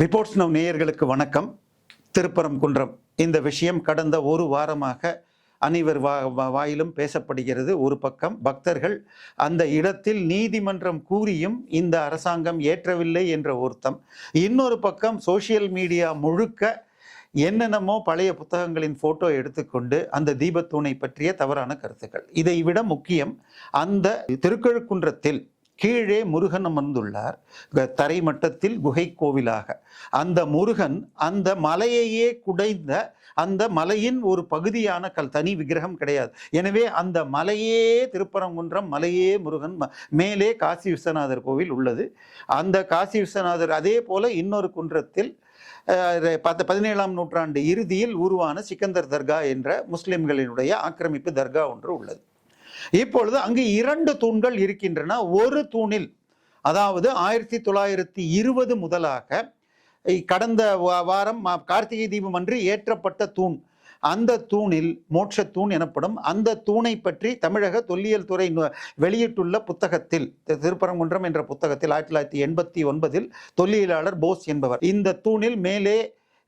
Reports now நேயர்களுக்கு வணக்கம். திருப்பரம் குன்றம் இந்த விஷயம் கடந்த ஒரு வாரமாக அனைவர் வா வா- வாயிலும் பேசப்படுகிறது. ஒரு பக்கம் பக்தர்கள் அந்த இடத்தில் நீதிமன்றம் கூறியும் இந்த அரசாங்கம் ஏற்றவில்லை என்ற ஒருத்தம். இன்னொரு பக்கம் சோஷியல் மீடியா முழுக்க என்னென்னமோ பழைய புத்தகங்களின் போட்டோ எடுத்துக்கொண்டு அந்த தீபத்தூணை பற்றிய தவறான கருத்துக்கள். இதை விட முக்கியம் அந்த திருக்கழுக்குன்றத்தில் கீழே முருகன் அமர்ந்துள்ளார் க- தரை மட்டத்தில் குகை கோவிலாக. அந்த முருகன் அந்த மலையையே குடைந்த அந்த மலையின் ஒரு பகுதியான கல் தனி விக்கிரகம் கிடையாது. எனவே அந்த மலையே திருப்பரங்குன்றம் மலையே முருகன் ம- மேலே காசி விஸ்வநாதர் கோவில் உள்ளது. அந்த காசி விஸ்வநாதர் அதே போல இன்னொரு குன்றத்தில் பத்து பதினேழாம் நூற்றாண்டு இறுதியில் உருவான சிக்கந்தர் தர்கா என்ற முஸ்லிம்களினுடைய ஆக்கிரமிப்பு தர்கா ஒன்று உள்ளது. இப்பொழுது அங்கு இரண்டு தூண்கள் இருக்கின்றன. ஒரு தூணில் அதாவது ஆயிரத்தி தொள்ளாயிரத்தி இருபது முதலாக கடந்த வாரம் கார்த்திகை தீபம் அன்று ஏற்றப்பட்ட தூண். அந்த தூணில் மோட்ச தூண் எனப்படும் அந்த தூணை பற்றி தமிழக தொல்லியல் துறை வெளியிட்டுள்ள புத்தகத்தில் திருப்பரங்குன்றம் என்ற புத்தகத்தில் ஆயிரத்தி தொள்ளாயிரத்தி எண்பத்தி ஒன்பதில் தொல்லியலாளர் போஸ் என்பவர். இந்த தூணில் மேலே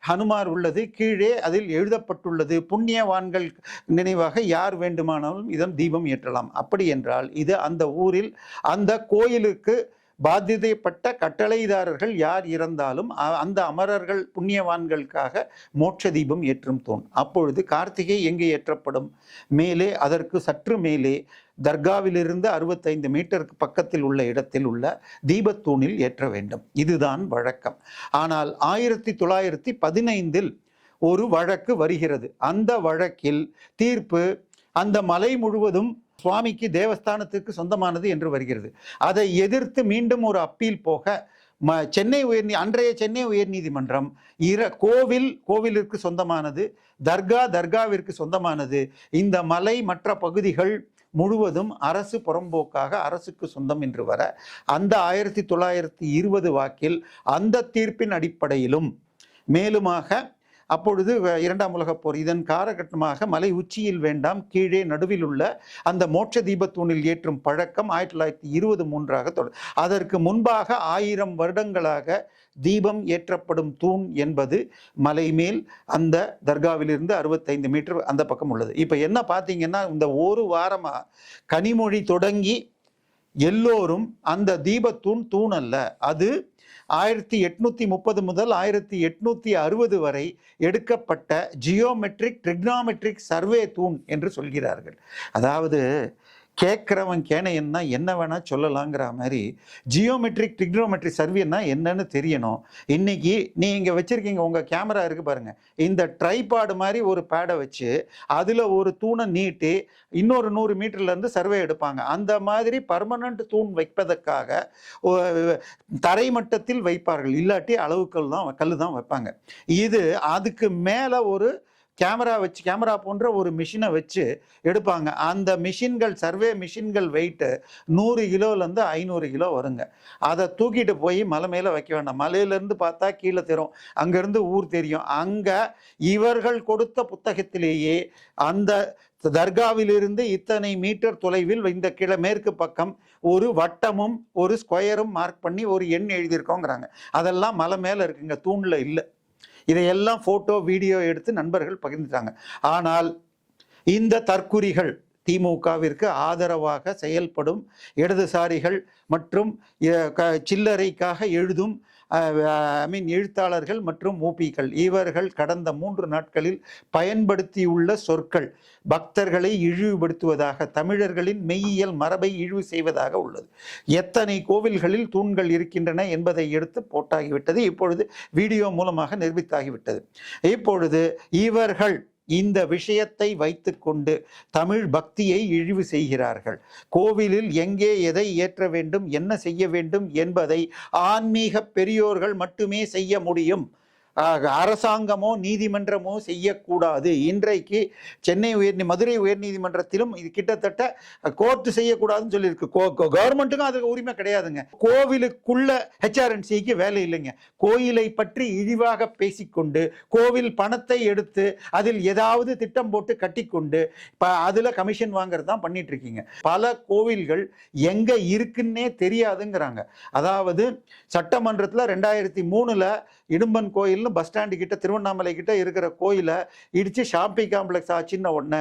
ஹனுமார் உள்ளது கீழே அதில் எழுதப்பட்டுள்ளது புண்ணியவான்கள் நினைவாக யார் வேண்டுமானாலும் இதன் தீபம் ஏற்றலாம். அப்படி என்றால் இது அந்த ஊரில் அந்த கோயிலுக்கு பாத்தியதைப்பட்ட கட்டளைதாரர்கள் யார் இறந்தாலும் அ- அந்த அமரர்கள் புண்ணியவான்களுக்காக மோட்ச தீபம் ஏற்றும் தோன். அப்பொழுது கார்த்திகை எங்கே ஏற்றப்படும்? மேலே அதற்கு சற்று மேலே தர்காவிலிருந்து அறுபத்தைந்து மீட்டருக்கு பக்கத்தில் உள்ள இடத்தில் உள்ள தீபத்தூணில் ஏற்ற வேண்டும். இதுதான் வழக்கம். ஆனால் ஆயிரத்தி தொள்ளாயிரத்தி பதினைந்தில் ஒரு வழக்கு வருகிறது. அந்த வழக்கில் தீர்ப்பு அந்த மலை முழுவதும் சுவாமிக்கு தேவஸ்தானத்திற்கு சொந்தமானது என்று வருகிறது. அதை எதிர்த்து மீண்டும் ஒரு அப்பீல் போக ம சென்னை உயர்நீ அன்றைய சென்னை உயர்நீதிமன்றம் இர கோவில் கோவிலிற்கு சொந்தமானது தர்கா தர்காவிற்கு சொந்தமானது இந்த மலை மற்ற பகுதிகள் முழுவதும் அரசு புறம்போக்காக அரசுக்கு சொந்தம் என்று வர அந்த ஆயிரத்தி தொள்ளாயிரத்தி இருபது வாக்கில் அந்த தீர்ப்பின் அடிப்படையிலும் மேலுமாக அப்பொழுது வ- இரண்டாம் உலகப் போர். இதன் காலகட்டமாக மலை உச்சியில் வேண்டாம் கீழே நடுவில் உள்ள அந்த மோட்ச தீபத்தூணில் ஏற்றும் பழக்கம் ஆயிரத்தி தொள்ளாயிரத்தி இருபது மூன்றாக தொடர் அதற்கு முன்பாக ஆயிரம் வருடங்களாக தீபம் ஏற்றப்படும் தூண் என்பது மலை மேல் அந்த தர்காவிலிருந்து அறுபத்தைந்து மீட்டர் அந்த பக்கம் உள்ளது. இப்போ என்ன பார்த்தீங்கன்னா இந்த ஒரு வாரமாக கனிமொழி தொடங்கி எல்லோரும் அந்த தீபத்தூண் தூண் அல்ல அது ஆயிரத்தி எட்நூத்தி முப்பது முதல் ஆயிரத்தி எட்நூற்றி அறுபது வரை எடுக்கப்பட்ட ஜியோமெட்ரிக் ட்ரிக்னாமெட்ரிக் சர்வே தூண் என்று சொல்கிறார்கள். அதாவது கேட்குறவன் கேனையன்னா என்ன வேணால் சொல்லலாங்கிற மாதிரி ஜியோமெட்ரிக் டிக்னோமெட்ரி சர்வேன்னா என்னன்னு தெரியணும். இன்னைக்கு நீ இங்கே வச்சுருக்கீங்க உங்கள் கேமரா இருக்குது பாருங்கள் இந்த ட்ரைபாடு மாதிரி ஒரு பேடை வச்சு அதில் ஒரு தூணை நீட்டி இன்னொரு நூறு மீட்டர்லேருந்து சர்வே எடுப்பாங்க. அந்த மாதிரி பர்மனண்ட் தூண் வைப்பதற்காக தரைமட்டத்தில் தரை மட்டத்தில் வைப்பார்கள். இல்லாட்டி அளவுக்கல் தான் கல் தான் வைப்பாங்க. இது அதுக்கு மேலே ஒரு கேமரா வச்சு கேமரா போன்ற ஒரு மிஷினை வச்சு எடுப்பாங்க. அந்த மிஷின்கள் சர்வே மிஷின்கள் வெயிட்டு நூறு கிலோலேருந்து ஐநூறு கிலோ வருங்க. அதை தூக்கிட்டு போய் மலை மேலே வைக்க வேண்டாம். மலையிலேருந்து பார்த்தா கீழே தெரியும். அங்கேருந்து ஊர் தெரியும். அங்கே இவர்கள் கொடுத்த புத்தகத்திலேயே அந்த தர்காவிலிருந்து இத்தனை மீட்டர் தொலைவில் இந்த கிழ மேற்கு பக்கம் ஒரு வட்டமும் ஒரு ஸ்கொயரும் மார்க் பண்ணி ஒரு எண் எழுதியிருக்கோங்கிறாங்க. அதெல்லாம் மலை மேலே இருக்குங்க. தூணில் இல்லை. இதையெல்லாம் ஃபோட்டோ வீடியோ எடுத்து நண்பர்கள் பகிர்ந்துட்டாங்க. ஆனால் இந்த தற்குறிகள் திமுகவிற்கு ஆதரவாக செயல்படும் இடதுசாரிகள் மற்றும் சில்லறைக்காக எழுதும் ஐ மீன் எழுத்தாளர்கள் மற்றும் மூப்பிகள் இவர்கள் கடந்த மூன்று நாட்களில் பயன்படுத்தியுள்ள சொற்கள் பக்தர்களை இழிவுபடுத்துவதாக தமிழர்களின் மெய்யியல் மரபை இழிவு செய்வதாக உள்ளது. எத்தனை கோவில்களில் தூண்கள் இருக்கின்றன என்பதை எடுத்து போட்டாகிவிட்டது. இப்பொழுது வீடியோ மூலமாக நிரூபித்தாகிவிட்டது. இப்பொழுது இவர்கள் இந்த விஷயத்தை வைத்துக்கொண்டு தமிழ் பக்தியை இழிவு செய்கிறார்கள். கோவிலில் எங்கே எதை ஏற்ற வேண்டும் என்ன செய்ய வேண்டும் என்பதை ஆன்மீக பெரியோர்கள் மட்டுமே செய்ய முடியும். அரசாங்கமோ நீதிமன்றமோ செய்யக்கூடாது. இன்றைக்கு சென்னை உயர் மதுரை உயர்நீதிமன்றத்திலும் இது கிட்டத்தட்ட கோர்ட் செய்யக்கூடாதுன்னு சொல்லியிருக்கு. கவர்மெண்ட்டுக்கும் அதுக்கு உரிமை கிடையாதுங்க. கோவிலுக்குள்ள ஹெச்ஆர்என்சிக்கு வேலை இல்லைங்க. கோயிலை பற்றி இழிவாக பேசிக்கொண்டு கோவில் பணத்தை எடுத்து அதில் ஏதாவது திட்டம் போட்டு கட்டிக்கொண்டு இப்போ அதில் கமிஷன் வாங்குறது தான் பண்ணிட்டு இருக்கீங்க பல கோவில்கள் எங்கே இருக்குன்னே தெரியாதுங்கிறாங்க. அதாவது சட்டமன்றத்தில் ரெண்டாயிரத்தி மூணில் இடும்பன் கோயில் கோயிலும் பஸ் ஸ்டாண்டு கிட்ட திருவண்ணாமலை கிட்ட இருக்கிற கோயிலை இடிச்சு ஷாப்பிங் காம்ப்ளெக்ஸ் ஆச்சுன்ன உடனே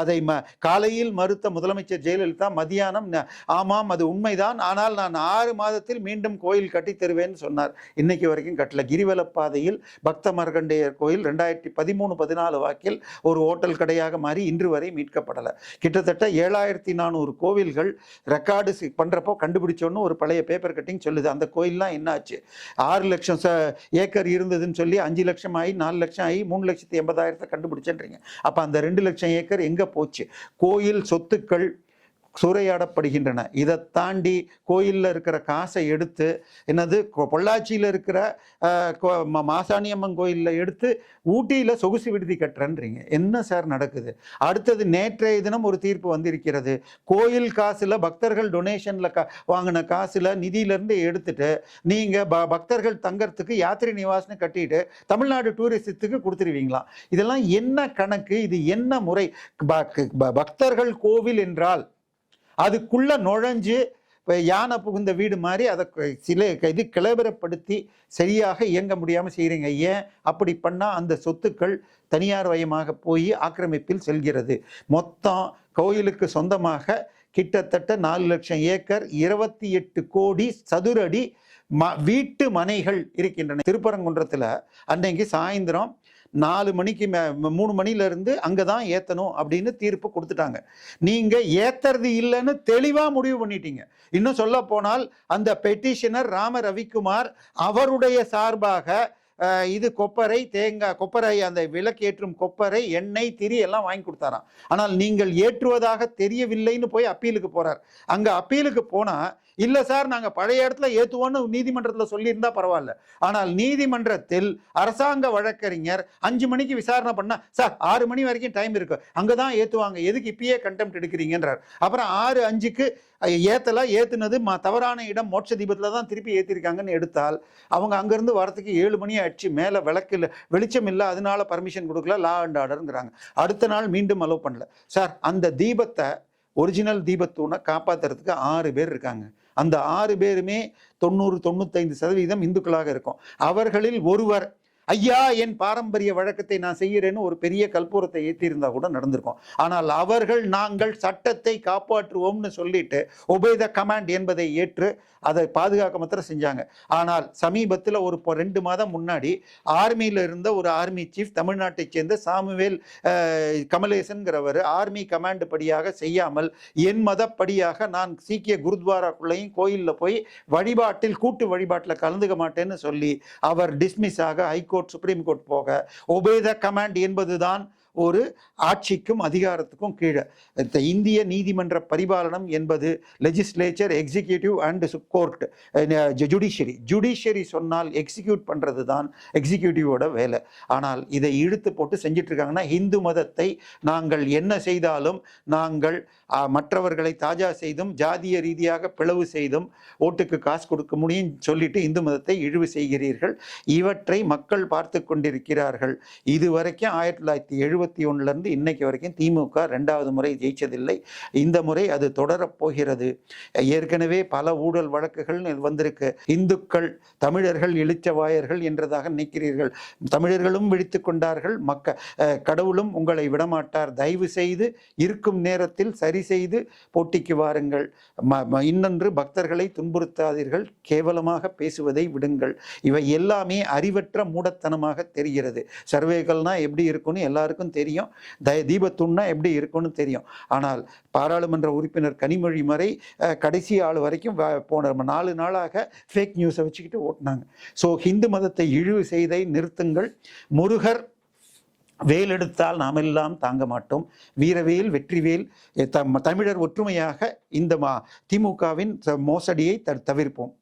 அதை ம காலையில் மறுத்த முதலமைச்சர் ஜெயலலிதா மதியானம் ஆமாம் அது உண்மைதான். ஆனால் நான் ஆறு மாதத்தில் மீண்டும் கோயில் கட்டி தருவேன்னு சொன்னார். இன்னைக்கு வரைக்கும் கட்டல. கிரிவலப்பாதையில் பக்த மர்கண்டேயர் கோயில் ரெண்டாயிரத்தி பதிமூணு பதினாலு வாக்கில் ஒரு ஹோட்டல் கடையாக மாறி இன்று வரை மீட்கப்படலை. கிட்டத்தட்ட ஏழாயிரத்தி நானூறு கோவில்கள் ரெக்கார்டு பண்ணுறப்போ கண்டுபிடிச்சோன்னு ஒரு பழைய பேப்பர் கட்டிங் சொல்லுது. அந்த கோயில்லாம் என்னாச்சு? ஆறு லட்சம் ஏக்கர் இருந்ததுன்னு சொல்லி அஞ்சு லட்சம் ஆகி நாலு லட்சம் ஆகி மூணு லட்சத்தி எண்பதாயிரத்தை கண்டுபிடிச்சேன்றீங்க. அப்போ அந்த ரெண்டு லட்சம் ஏக்கர் எங்கே போச்சு? கோயில் சொத்துக்கள் சூறையாடப்படுகின்றன இதை தாண்டி கோயிலில் இருக்கிற காசை எடுத்து என்னது கொ- பொள்ளாச்சியில் இருக்கிற கோ- மாசாணியம்மன் கோயிலில் எடுத்து ஊட்டியில் சொகுசு விடுதி கட்டுறேன்றீங்க. என்ன சார் நடக்குது? அடுத்தது நேற்றைய தினம் ஒரு தீர்ப்பு வந்திருக்கிறது. கோயில் காசில் பக்தர்கள் டொனேஷனில் கா வாங்கின காசில் நிதியிலேருந்து எடுத்துட்டு நீங்கள் ப பக்தர்கள் தங்கறதுக்கு யாத்திரை நிவாசனம் கட்டிட்டு தமிழ்நாடு டூரிசத்துக்கு கொடுத்துருவீங்களாம் இதெல்லாம் என்ன கணக்கு? இது என்ன முறை? ப- ப- பக்தர்கள் கோவில் என்றால் அதுக்குள்ளே நுழைஞ்சு இப்போ யானை புகுந்த வீடு மாதிரி அதை க- சில இது கிளபரப்படுத்தி சரியாக இயங்க முடியாமல் செய்கிறீங்க ஏன்? அப்படி பண்ணால் அந்த சொத்துக்கள் தனியார் வயமாக போய் ஆக்கிரமிப்பில் செல்கிறது. மொத்தம் கோயிலுக்கு சொந்தமாக கிட்டத்தட்ட நாலு லட்சம் ஏக்கர் இருபத்தி எட்டு கோடி சதுரடி ம வீட்டு மனைகள் இருக்கின்றன. திருப்பரங்குன்றத்தில் அன்னைக்கு சாயந்தரம் நாலு மணிக்கு மே மூணு மணிலேருந்து அங்கே தான் ஏற்றணும் அப்படின்னு தீர்ப்பு கொடுத்துட்டாங்க. நீங்கள் ஏற்றுறது இல்லைன்னு தெளிவாக முடிவு பண்ணிட்டீங்க. இன்னும் சொல்ல போனால் அந்த பெட்டிஷனர் ராம ரவிக்குமார் அவருடைய சார்பாக இது கொப்பரை தேங்காய் கொப்பரை அந்த விளக்கேற்றும் கொப்பரை எண்ணெய் திரி எல்லாம் வாங்கி கொடுத்தாராம். ஆனால் நீங்கள் ஏற்றுவதாக தெரியவில்லைன்னு போய் அப்பீலுக்கு போறார். அங்க அப்பீலுக்கு போனா இல்ல சார் நாங்க பழைய இடத்துல ஏத்துவோம்னு நீதிமன்றத்துல சொல்லியிருந்தா பரவாயில்ல. ஆனால் நீதிமன்றத்தில் அரசாங்க வழக்கறிஞர் அஞ்சு மணிக்கு விசாரணை பண்ணா சார் ஆறு மணி வரைக்கும் டைம் இருக்கு. அங்கதான் ஏத்துவாங்க. எதுக்கு இப்பயே கண்டெம்ட் எடுக்கிறீங்கன்றார். அப்புறம் ஆறு அஞ்சுக்கு ஏத்தல ஏத்துனது தவறான இடம் மோட்ச தீபத்துல தான் திருப்பி ஏத்திருக்காங்கன்னு எடுத்தால் அவங்க அங்கிருந்து வரத்துக்கு ஏழு மணி ஆயிடுச்சு. மேல விளக்கு இல்லை வெளிச்சம் இல்லை அதனால பர்மிஷன் கொடுக்கல லா அண்ட் ஆர்டருங்கிறாங்க அடுத்த நாள் மீண்டும் அலோவ் பண்ணல. சார் அந்த தீபத்தை ஒரிஜினல் தீபத்தூனை காப்பாத்துறதுக்கு ஆறு பேர் இருக்காங்க. அந்த ஆறு பேருமே தொண்ணூறு தொண்ணூத்தைந்து சதவீதம் இந்துக்களாக இருக்கும். அவர்களில் ஒருவர் ஐயா என் பாரம்பரிய வழக்கத்தை நான் செய்கிறேன்னு ஒரு பெரிய கற்பூரத்தை ஏற்றியிருந்தா கூட நடந்திருக்கும். ஆனால் அவர்கள் நாங்கள் சட்டத்தை காப்பாற்றுவோம்னு சொல்லிட்டு ஒபேத கமாண்ட் என்பதை ஏற்று அதை பாதுகாக்க மாத்திரம் செஞ்சாங்க. ஆனால் சமீபத்தில் ஒரு ரெண்டு மாதம் முன்னாடி ஆர்மியில் இருந்த ஒரு ஆர்மி சீஃப் தமிழ்நாட்டைச் சேர்ந்த சாமுவேல் கமலேசன்கிறவர் ஆர்மி கமாண்ட் படியாக செய்யாமல் என் மதப்படியாக நான் சீக்கிய குருத்வாராக்குள்ளேயும் கோயிலில் போய் வழிபாட்டில் கூட்டு வழிபாட்டில் கலந்துக்க மாட்டேன்னு சொல்லி அவர் டிஸ்மிஸ் ஆக ஹைகோர்ட் சுப்ரீம் கோர்ட் போக. ஒபேத கமாண்ட் என்பதுதான் ஒரு ஆட்சிக்கும் அதிகாரத்துக்கும் கீழே. இந்திய நீதிமன்ற பரிபாலனம் என்பது legislature executive and court judiciary judiciary சொன்னால் எக்ஸிக்யூட் பண்ணுறது தான் எக்ஸிக்யூட்டிவோட வேலை. ஆனால் இதை இழுத்து போட்டு செஞ்சிட்ருக்காங்கன்னா இந்து மதத்தை நாங்கள் என்ன செய்தாலும் நாங்கள் மற்றவர்களை தாஜா செய்தும் ஜாதிய ரீதியாக பிளவு செய்தும் ஓட்டுக்கு காசு கொடுக்க முடியும் சொல்லிட்டு இந்து மதத்தை இழிவு செய்கிறீர்கள். இவற்றை மக்கள் பார்த்து கொண்டிருக்கிறார்கள். இது வரைக்கும் ஆயிரத்தி தொள்ளாயிரத்தி இருபத்தி ஒன்றுலேருந்து இன்னைக்கு வரைக்கும் திமுக ரெண்டாவது முறை ஜெயிச்சதில்லை. இந்த முறை அது தொடரப்போகிறது ஏற்கனவே பல ஊழல் வழக்குகள் வந்திருக்கு. இந்துக்கள் தமிழர்கள் இழிச்சவாயர்கள் என்றதாக நினைக்கிறீர்கள். தமிழர்களும் விழித்து கொண்டார்கள். மக்க கடவுளும் உங்களை விடமாட்டார். தயவு செய்து இருக்கும் நேரத்தில் சரி செய்து போட்டிக்கு வாருங்கள். இன்னொன்று பக்தர்களை துன்புறுத்தாதீர்கள். கேவலமாக பேசுவதை விடுங்கள். இவை எல்லாமே அறிவற்ற மூடத்தனமாக தெரிகிறது. சர்வேகள்னா எப்படி இருக்கும்னு எல்லாருக்கும் தெரியும். தய தீபத்துன்னா எப்படி இருக்கும்னு தெரியும். ஆனால் பாராளுமன்ற உறுப்பினர் கனிமொழி மறை கடைசி ஆள் வரைக்கும் போன நாலு நாளாக ஃபேக் நியூஸை வச்சுக்கிட்டு ஓட்டினாங்க. ஸோ ஹிந்து மதத்தை இழிவு செய்தை நிறுத்துங்கள். முருகர் வேலெடுத்தால் நாம் எல்லாம் தாங்க மாட்டோம். வீரவேல் வெற்றிவேல் தம் தமிழர் ஒற்றுமையாக இந்த மா திமுகவின் மோசடியை த- தவிர்ப்போம்.